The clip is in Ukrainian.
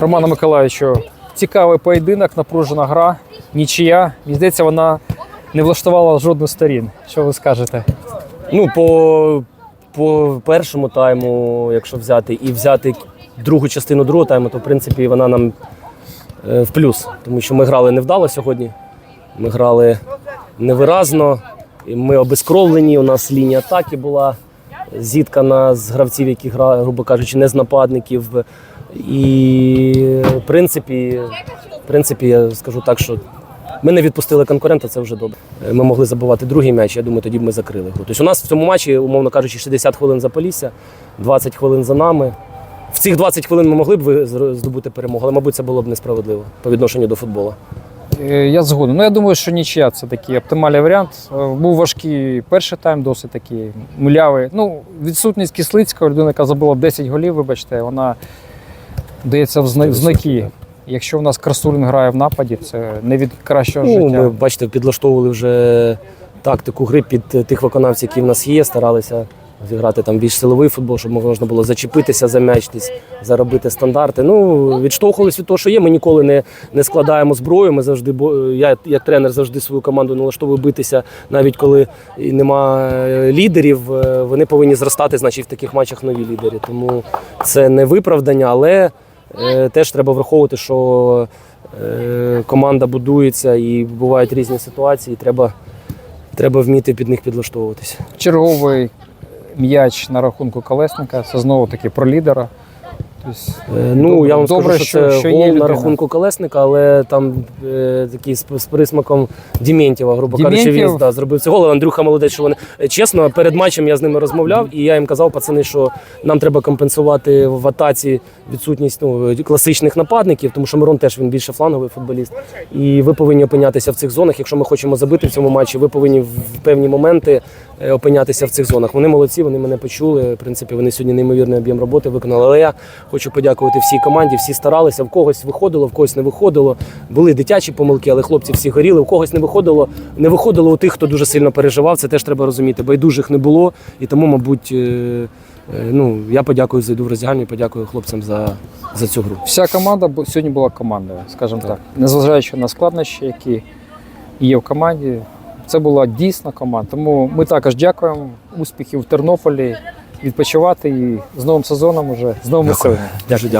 Роману Миколаївичу, цікавий поєдинок, напружена гра, нічия. Мені здається, вона не влаштувала жодну сторін. Що ви скажете? Ну, по, по першому тайму, якщо взяти, і взяти другу частину другого тайму, то в принципі вона нам е, в плюс. Тому що ми грали невдало сьогодні. Ми грали невиразно, і ми обезкровлені. У нас лінія атаки була зіткана з гравців, які грають, грубо кажучи, не з нападників. І в принципі, в принципі, я скажу так, що ми не відпустили конкурента, це вже добре. Ми могли забивати другий м'яч, я думаю, тоді б ми закрили гру. Тобто у нас в цьому матчі, умовно кажучи, 60 хвилин за Полісся, 20 хвилин за нами. В цих 20 хвилин ми могли б здобути перемогу, але, мабуть, це було б несправедливо по відношенню до футболу. Е, Я згоден. Ну, я думаю, що нічия це такий оптимальний варіант. Е, Був важкий перший тайм, досить такий млявий. Ну, відсутність Кислицького, людина, яка забила 10 голів, вибачте, вона дається в зна- в знаки. Якщо у нас Красулін грає в нападі, це не від кращого Ну, життя. ми, бачите, підлаштовували вже тактику гри під е, тих виконавців, які в нас є, старалися зіграти там більш силовий футбол, щоб можна було зачепитися за м'яч, десь заробити стандарти. Ну, відштовхувалися від того, що є. Ми ніколи не, не складаємо зброю. Ми завжди бо- я як тренер завжди свою команду налаштовую битися, навіть коли і нема е, лідерів. е, Вони повинні зростати, значить, в таких матчах нові лідери. Тому це не виправдання, але теж треба враховувати, що е, команда будується і бувають різні ситуації. Треба, треба вміти під них підлаштовуватися. Черговий м'яч на рахунку колесника. Це знову таки про лідера. Е, Ну, Добре- я вам добре, скажу, що, що- це є гол на рахунку колесника, але там е, такий з, з присмаком Дементьєва, грубо кажучи, він да, зробив цей гол. Андрюха молодець, що вони Е, чесно, перед матчем я з ними розмовляв, і я їм казав, пацани, що нам треба компенсувати в атаці відсутність ну, класичних нападників, тому що Мирон теж він більше фланговий футболіст. І ви повинні опинятися в цих зонах. Якщо ми хочемо забити в цьому матчі, ви повинні в певні моменти опинятися в цих зонах. Вони молодці, вони мене почули. В принципі, вони сьогодні неймовірний об'єм роботи виконали. Але я хочу подякувати всій команді. Всі старалися, в когось виходило, в когось не виходило. Були дитячі помилки, але хлопці всі горіли. В когось не виходило. Не виходило у тих, хто дуже сильно переживав. Це теж треба розуміти. Байдужих не було, і тому, мабуть. е, е, Ну, я подякую зайду в роздягальню і подякую хлопцям за, за цю гру. Вся команда сьогодні була командою, скажімо так. Незважаючи на складнощі, які є в команді, це була дійсна команда. Тому ми також дякуємо. Успіхів в Тернополі, відпочивати і з новим сезоном уже з новими силами. Дуже дякую.